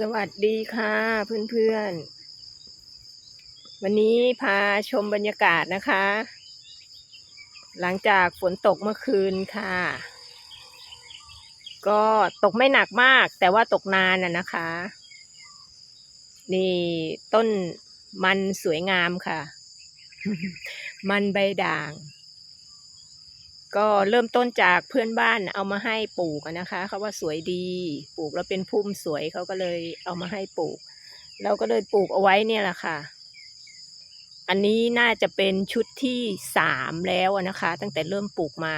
สวัสดีค่ะเพื่อนๆ วันนี้พาชมบรรยากาศนะคะ หลังจากฝนตกเมื่อคืนค่ะ ก็ตกไม่หนักมาก แต่ว่าตกนานน่ะนะคะ นี่ต้นมันสวยงามค่ะ มันใบด่าง ก็เริ่มต้นจากเพื่อนบ้านเอามาให้ปลูกนะคะเขาว่าสวยดีปลูกแล้วเป็นพุ่มสวยเขาก็เลยเอามาให้ปลูก เราก็เลยปลูกเอาไว้เนี่ยแหละค่ะ อันนี้น่าจะเป็นชุดที่สามแล้วนะคะ ตั้งแต่เริ่มปลูกมา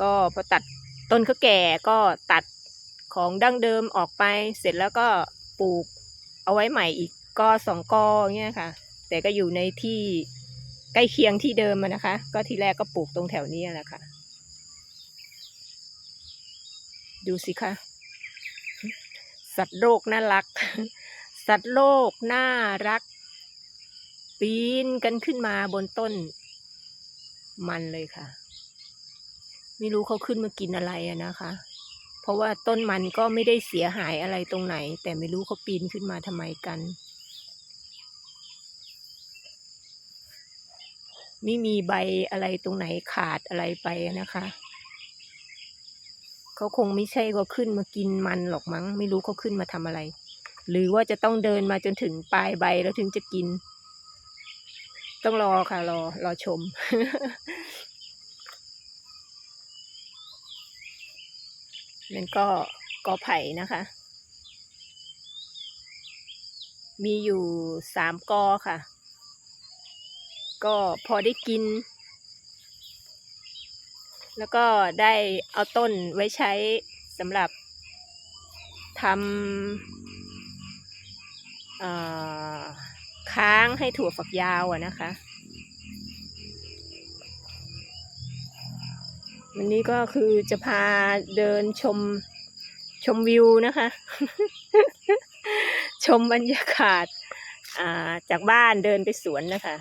ก็พอตัดต้นเขาแก่ก็ตัดของดั้งเดิมออกไป เสร็จแล้วก็ปลูกเอาไว้ใหม่อีกกอสองกอเงี้ยค่ะ แต่ก็อยู่ในที่ ใกล้เคียงที่เดิมอะนะคะ ก็ทีแรกก็ปลูกตรงแถวนี้แหละค่ะ ดูสิคะสัตว์โลกน่ารัก สัตว์โลกน่ารัก ปีนกันขึ้นมาบนต้น มันเลยค่ะ ไม่รู้เขาขึ้นมากินอะไรอะนะคะ เพราะว่าต้นมันก็ไม่ได้เสียหายอะไรตรงไหน แต่ไม่รู้เขาปีนขึ้นมาทำไมกัน ไม่มีใบอะไรตรงไหนขาดอะไรไปนะคะ เขาคงไม่ใช่ว่าขึ้นมากินมันหรอกมั้ง ไม่รู้เขาขึ้นมาทำอะไร หรือว่าจะต้องเดินมาจนถึงปลายใบแล้วถึงจะกิน ต้องรอค่ะ รอรอชมนั่นก็กอไผ่นะคะ มีอยู่สามกอค่ะ ก็พอได้กิน แล้วก็ได้เอาต้นไว้ใช้สำหรับทำค้างให้ถั่วฝักยาวอะนะคะ วันนี้ก็คือจะพาเดินชมชมวิวนะคะ ชมบรรยากาศจากบ้านเดินไปสวนนะคะ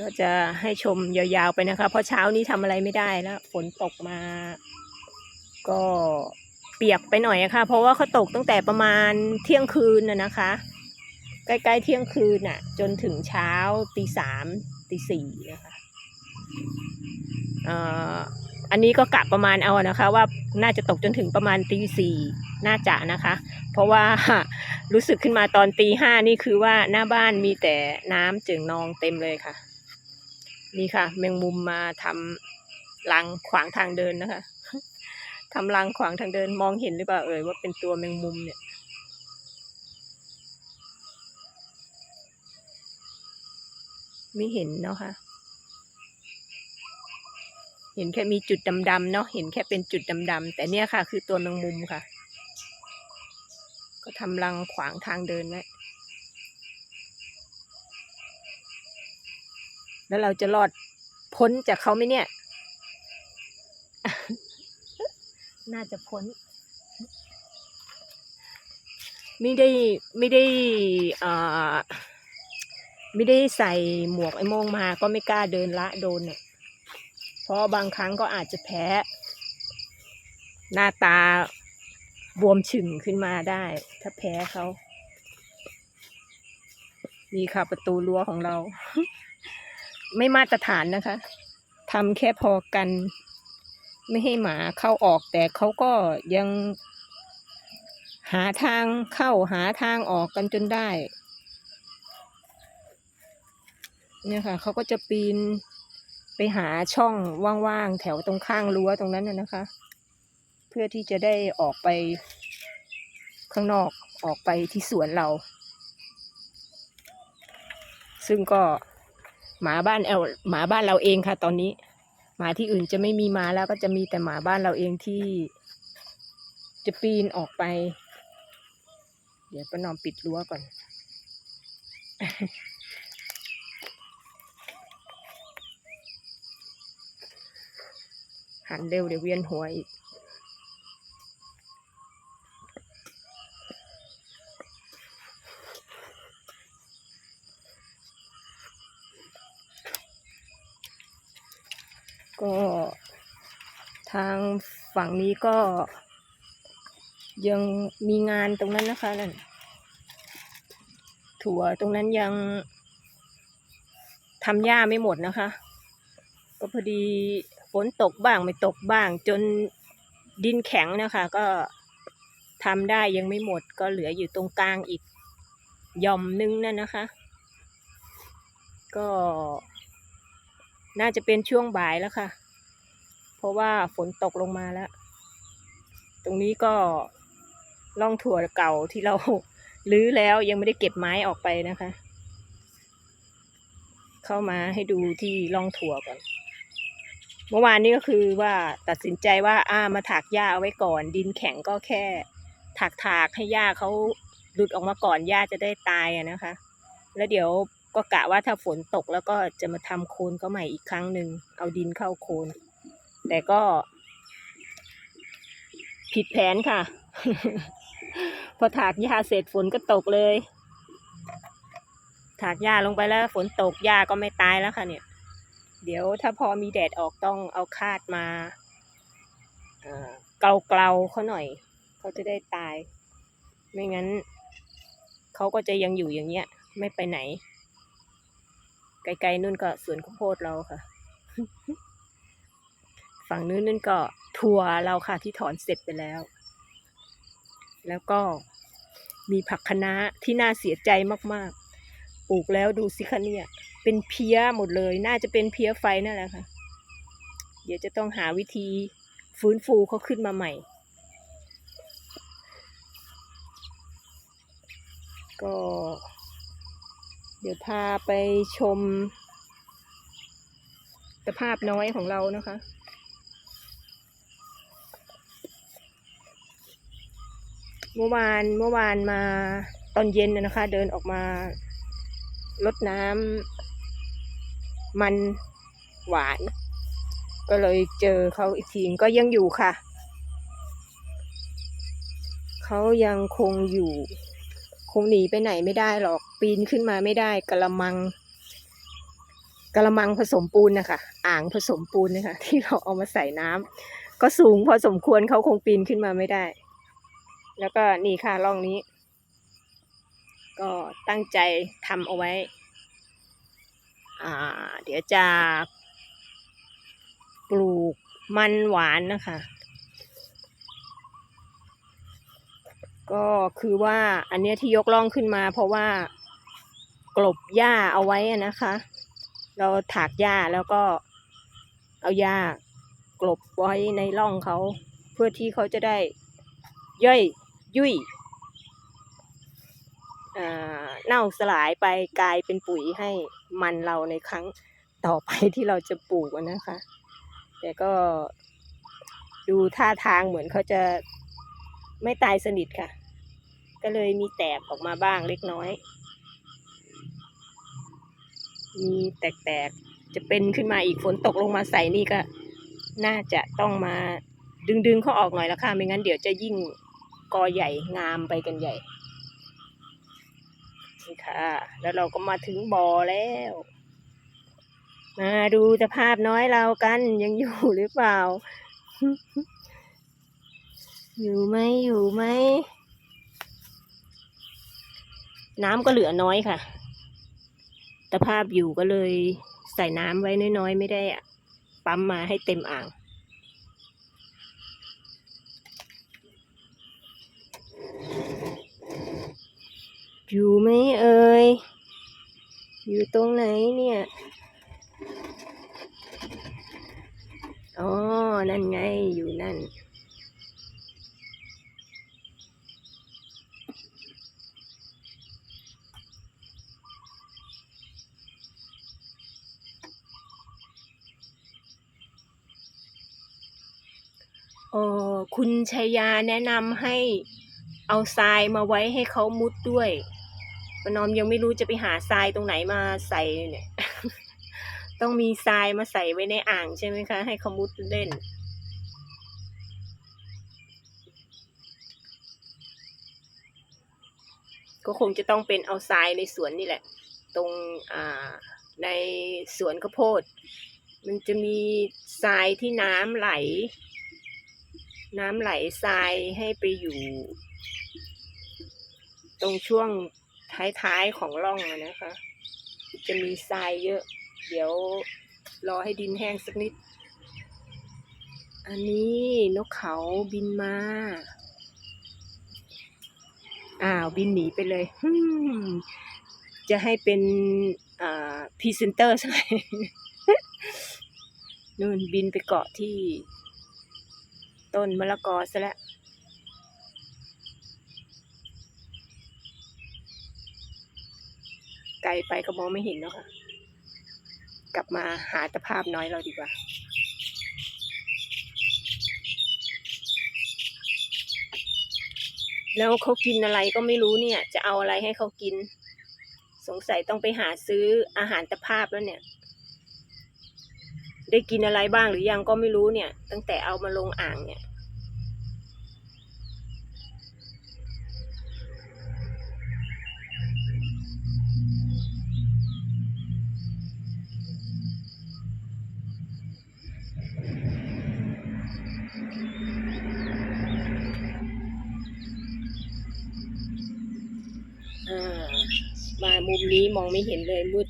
ก็จะให้ชมยาวๆไปนะคะ เพราะเช้านี้ทำอะไรไม่ได้แล้วฝนตกมา ก็เปียกไปหน่อยอะค่ะเพราะว่าเขาตกตั้งแต่ประมาณเที่ยงคืนน่ะนะคะ ใกล้ๆเที่ยงคืนน่ะ จนถึงเช้าตีสามตีสี่นะคะอ่ออันนี้ก็กะประมาณเอานะคะ ว่าน่าจะตกจนถึงประมาณตีสี่น่าจะนะคะ เพราะว่ารู้สึกขึ้นมาตอนตีห้านี่คือว่าหน้าบ้านมีแต่น้ำเจิงนองเต็มเลยค่ะ นี่ค่ะ แมงมุมมาทำรังขวางทางเดินนะคะทำรังขวางทางเดินมองเห็นหรือเปล่าเอ่ยว่าเป็นตัวแมงมุมเนี่ย ไม่เห็นเนาะค่ะ เห็นแค่มีจุดดำๆเนาะเห็นแค่เป็นจุดดำๆแต่เนี่ยค่ะ คือตัวแมงมุมค่ะ ก็ทำรังขวางทางเดินไว้ แล้วเราจะรอดพ้นจากเขาไหมเนี่ย น่าจะพ้น ไม่ได้ไม่ได้อ่าไม่ได้ใส่หมวกไอ้โมงมา ก็ไม่กล้าเดินละโดนเนี่ย เพราะบางครั้งก็อาจจะแพ้ หน้าตาบวมฉึ่งขึ้นมาได้ ถ้าแพ้เขานี่ค่ะประตูรั้วของเรา ไม่มาตรฐานนะคะทำแค่พอกัน ไม่ให้หมาเข้าออก แต่เขาก็ยังหาทางเข้าหาทางออกกันจนได้ เนี่ยค่ะเขาก็จะปีนไปหาช่องว่างๆแถวตรงข้างรั้วตรงนั้นน่ะนะคะ เพื่อที่จะได้ออกไปข้างนอกออกไปที่สวนเรา ซึ่งก็ หมาบ้านเอลหมาบ้านเราเองค่ะ ตอนนี้ หมาที่อื่นจะไม่มีมาแล้วก็จะมีแต่หมาบ้านเราเองที่ จะปีนออกไป เดี๋ยวป้านอมปิดรั้วก่อน หันเร็วเดี๋ยวเวียนหัวอีก ก็ทางฝั่งนี้ก็ยังมีงานตรงนั้นนะคะนั่นถั่วตรงนั้นยังทำหญ้าไม่หมดนะคะ ก็พอดีฝนตกบ้างไม่ตกบ้าง จนดินแข็งนะคะ ก็ทำได้ยังไม่หมดก็เหลืออยู่ตรงกลางอีกย่อมนึงนั่นนะคะ ก็ น่าจะเป็นช่วงบ่ายแล้วค่ะ เพราะว่าฝนตกลงมาแล้ว ตรงนี้ก็ร่องถั่วเก่าที่เราลื้อแล้วยังไม่ได้เก็บไม้ออกไปนะคะ เข้ามาให้ดูที่ร่องถั่วก่อน เมื่อวานนี้ก็คือว่าตัดสินใจว่าอ่ามาถากหญ้าเอาไว้ก่อน ดินแข็งก็แค่ ถากถากให้หญ้าเขาหลุดออกมาก่อนหญ้าจะได้ตายอะนะคะ แล้วเดี๋ยว ก็กะว่าถ้าฝนตกแล้วก็จะมาทำโคนก็ใหม่อีกครั้งหนึ่งเอาดินเข้าโคน แต่ก็ ผิดแผนค่ะ พอถากหญ้าเสร็จฝนก็ตกเลย ถากหญ้าลงไปแล้ว ฝนตกหญ้าก็ไม่ตายแล้วค่ะเนี่ย เดี๋ยวถ้าพอมีแดดออกต้องเอาคาดมาเกลาเกลาๆเขาหน่อย เขาจะได้ตาย ไม่งั้นเขาก็จะยังอยู่อย่างเงี้ย ไม่ไปไหน ไกลๆนู่นก็สวนข้าวโพดเราค่ะ ฝั่งนู้นนั่นก็ทัวเราค่ะที่ถอนเสร็จไปแล้ว แล้วก็มีผักคะน้าที่น่าเสียใจมากๆ ปลูกแล้วดูสิคะเนี่ย เป็นเพี้ยหมดเลย น่าจะเป็นเพี้ยไฟนั่นแหละค่ะ เดี๋ยวจะต้องหาวิธีฟื้นฟูเขาขึ้นมาใหม่ ก็ ดี๋ยวพาไปชมสภาพน้อยของเรานะคะ เมื่อวานเมื่อวานมาตอนเย็นนะคะ เดินออกมาลดน้ำมันหวาน ก็เลยเจอเขาอีกทีก็ยังอยู่ค่ะ เขายังคงอยู่ งหนีไปไหนไม่ได้หรอก ปีนขึ้นมาไม่ได้กระมังกระมังผสมปูนนะคะอ่างผสมปูนนะคะที่เราเอามาใส่น้ำก็สูงพอสมควรเขาคงปีนขึ้นมาไม่ได้ แล้วก็นี่ค่ะร่องนี้ ก็ตั้งใจทำเอาไว้ อ่า เดี๋ยวจะปลูกมันหวานนะคะ ก็คือว่าอันเนี้ยที่ยกล่องขึ้นมา เพราะว่ากลบหญ้าเอาไว้นะคะ เราถากหญ้าแล้วก็เอาหญ้ากลบไว้ในร่องเขาเพื่อที่เขาจะได้ย่อยยุ่ยอ่าเน่าสลายไปกลายเป็นปุ๋ยให้มันเราในครั้งต่อไปที่เราจะปลูกนะคะ แต่ก็ดูท่าทางเหมือนเขาจะ ไม่ตายสนิทค่ะ ก็เลยมีแตกออกมาบ้างเล็กน้อย มีแตกๆ จะเป็นขึ้นมาอีกฝนตกลงมาใส่นี่ก็ น่าจะต้องมาดึงๆเขาออกหน่อยละค่ะ ไม่งั้นเดี๋ยวจะยิ่งกอใหญ่งามไปกันใหญ่นี่ค่ะ แล้วเราก็มาถึงบ่อแล้ว มาดูสภาพน้อยเรากันยังอยู่หรือเปล่า อยู่ไหมอยู่ไหม น้ำก็เหลือน้อยค่ะสภาพอยู่ก็เลยใส่น้ำไว้น้อยๆ ไม่ได้อะปั๊มมาให้เต็มอ่าง อยู่ไหมเอ่ย อยู่ตรงไหนเนี่ย อ๋อ นั่นไงอยู่นั่น ออคุณชัยยาแนะนำให้เอาทรายมาไว้ให้เขามุดด้วยประนอมยังไม่รู้จะไปหาทรายตรงไหนมาใส่เนี่ย ต้องมีทรายมาใส่ไว้ในอ่างใช่ไหมคะ ให้เขามุดเล่น ก็คงจะต้องเป็นเอาทรายในสวนนี่แหละ ตรงอ่าในสวนข้าวโพด มันจะมีทรายที่น้ำไหล น้ำไหลทรายให้ไปอยู่ ตรงช่วงท้ายๆของร่องนะคะ จะมีทรายเยอะ เดี๋ยวรอให้ดินแห้งสักนิด อันนี้นกเขาบินมา อ้าวบินหนีไปเลยจะให้เป็นพรีเซนเตอร์ใช่ไหมนู่นบินไปเกาะที่ ต้นมะละกอซะแล้วไกลไปก็มองไม่เห็นแล้วค่ะ กลับมาหาตะภาพน้อยเราดีกว่า แล้วเขากินอะไรก็ไม่รู้เนี่ย จะเอาอะไรให้เขากิน สงสัยต้องไปหาซื้ออาหารตะภาพแล้วเนี่ยได้กินอะไรบ้างหรือยังก็ไม่รู้เนี่ย ตั้งแต่เอามาลงอ่างเนี่ย มุมนี้มองไม่เห็นเลยมืด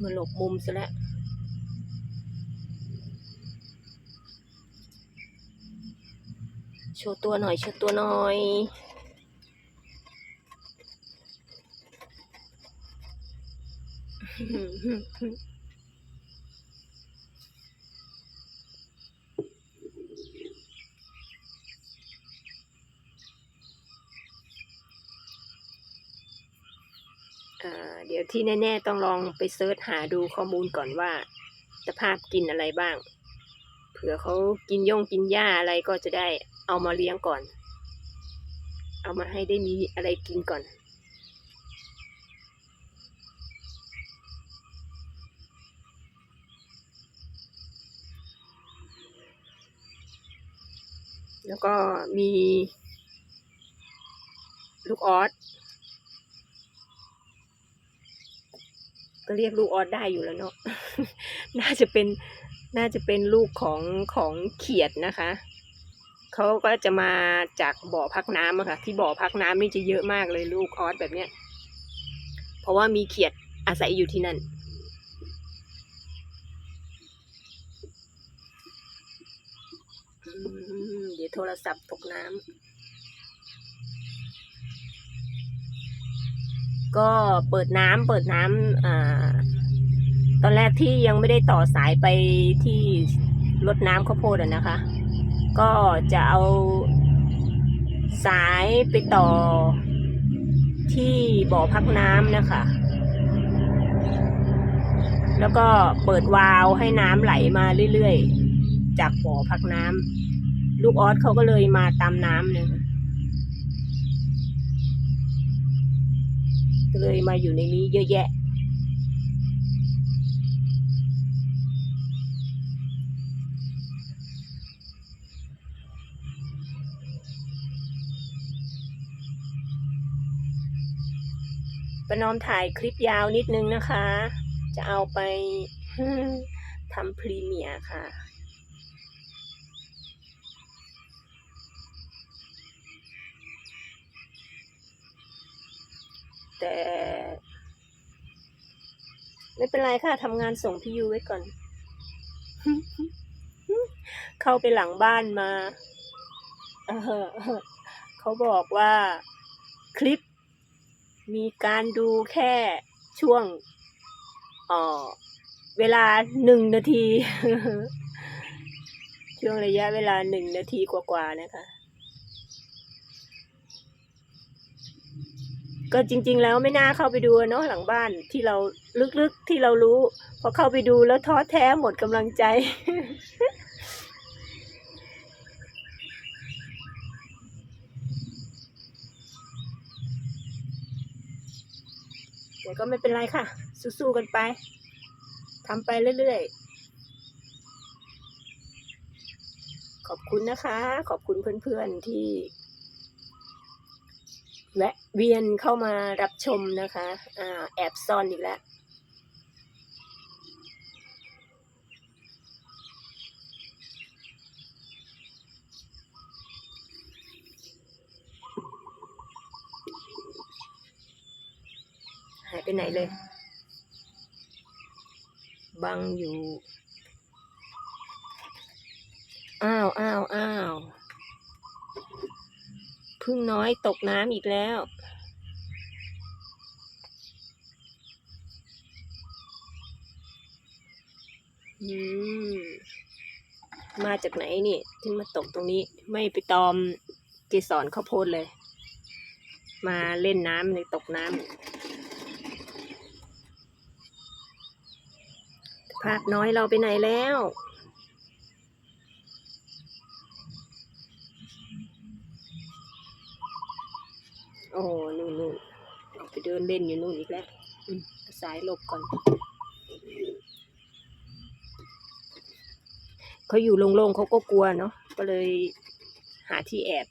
มาหลบมุมซะแล้วโชว์ตัวหน่อยโชว์ตัวหน่อยอ่าเดี๋ยว ที่แน่ ๆ ต้องลองไปเซิร์ชหาดูข้อมูลก่อนว่าสภาพกินอะไรบ้าง เผื่อเขากินย่งกินหญ้าอะไรก็จะได้เอามาเลี้ยงก่อน เอามาให้ได้มีอะไรกินก่อนแล้วก็มี ลูกออส ก็เรียกลูกออสได้อยู่แล้วเนาะ น่าจะเป็น น่าจะเป็นลูกของของเขียดนะคะ เขาก็จะมาจากบ่อพักน้ำอะค่ะ ที่บ่อพักน้ำนี่จะเยอะมากเลยลูกออสแบบเนี้ย เพราะว่ามีเขียดอาศัยอยู่ที่นั่นเดี๋ยวโทรศัพท์ตกน้ำ ก็เปิดน้ำเปิดน้ำอตอนแรกที่ยังไม่ได้ต่อสายไปที่รดน้ำข้าวโพดนะคะ ก็จะเอาสายไปต่อที่บ่อพักน้ำนะคะ แล้วก็เปิดวาล์วให้น้ำไหลมาเรื่อยๆ จากบ่อพักน้ำลูกออสเขาก็เลยมาตามน้ำเนี่ย ก็เลยมาอยู่ในนี้เยอะแยะ ประนอมถ่ายคลิปยาวนิดนึงนะคะ จะเอาไปทำพรีเมียร์ค่ะ แต่ ไม่เป็นไรค่ะทำงานส่งพี่ยูไว้ก่อน เข้าไปหลังบ้านมา เขาบอกว่าคลิป มีการดูแค่ช่วงเออเวลาหนึ่งนาที ช่วงระยะเวลาหนึ่งนาทีกว่าๆนะคะ ก็จริง ๆ แล้วไม่น่าเข้าไปดูเนาะหลังบ้านที่เราลึกๆที่เรารู้ พอเข้าไปดูแล้วท้อแท้หมดกำลังใจ แต่ก็ไม่เป็นไรค่ะ สู้ๆกันไปทำไปเรื่อยๆขอบคุณนะคะ ขอบคุณเพื่อนๆที่ แวะเวียนเข้ามารับชมนะคะอ่าแอบซ่อนอีกแล้วหายไปไหนเลย บังอยู่ อ้าว อ้าว อ้าว พึ่งน้อยตกน้ำอีกแล้ว อืม มาจากไหนนี่ ถึงมาตกตรงนี้ ไม่ไปตอมเกสรข้าวโพดเลย มาเล่นน้ำเลยตกน้ำภาพน้อยเราไปไหนแล้ว โอ้นู่นนู่นออกไป เดินเล่นอยู่นู่นอีกแล้วอืมเอาสายหลบก่อน เขาอยู่โล่งๆเขาก็กลัวเนาะก็เลยหาที่แอบ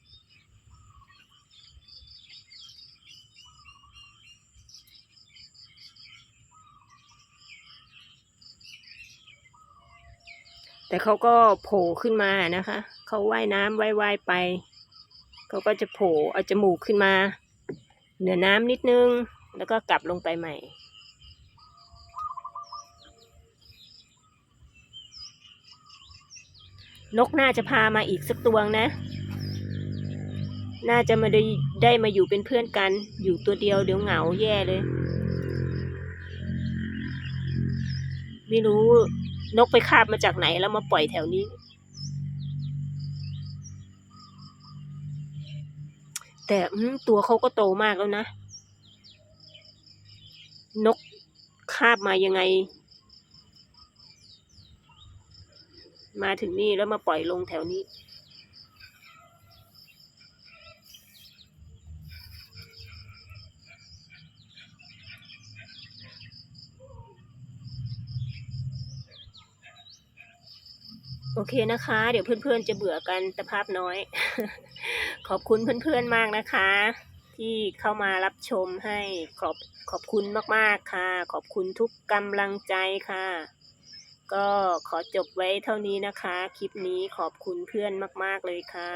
แต่เขาก็โผล่ขึ้นมานะคะ เขาว่ายน้ำว่ายๆไป เขาก็จะโผล่เอาจมูกขึ้นมา เหนือน้ำนิดนึง แล้วก็กลับลงไปใหม่ นกน่าจะพามาอีกสักตัวนะ น่าจะมาได้ได้มาอยู่เป็นเพื่อนกัน อยู่ตัวเดียวเดี๋ยวเหงาแย่เลย ไม่รู้นกไปคาบมาจากไหนแล้วมาปล่อยแถวนี้ แต่ตัวเขาก็โตมากแล้วนะ นกคาบมายังไง มาถึงนี่แล้วมาปล่อยลงแถวนี้ โอเคนะคะ เดี๋ยวเพื่อนๆจะเบื่อกันแต่ภาพน้อย ขอบคุณเพื่อนๆมากนะคะ ที่เข้ามารับชมให้ขอบขอบคุณมากๆค่ะ ขอบคุณทุกกำลังใจค่ะ ก็ขอจบไว้เท่านี้นะคะ คลิปนี้ขอบคุณเพื่อนมาก ๆ เลยค่ะ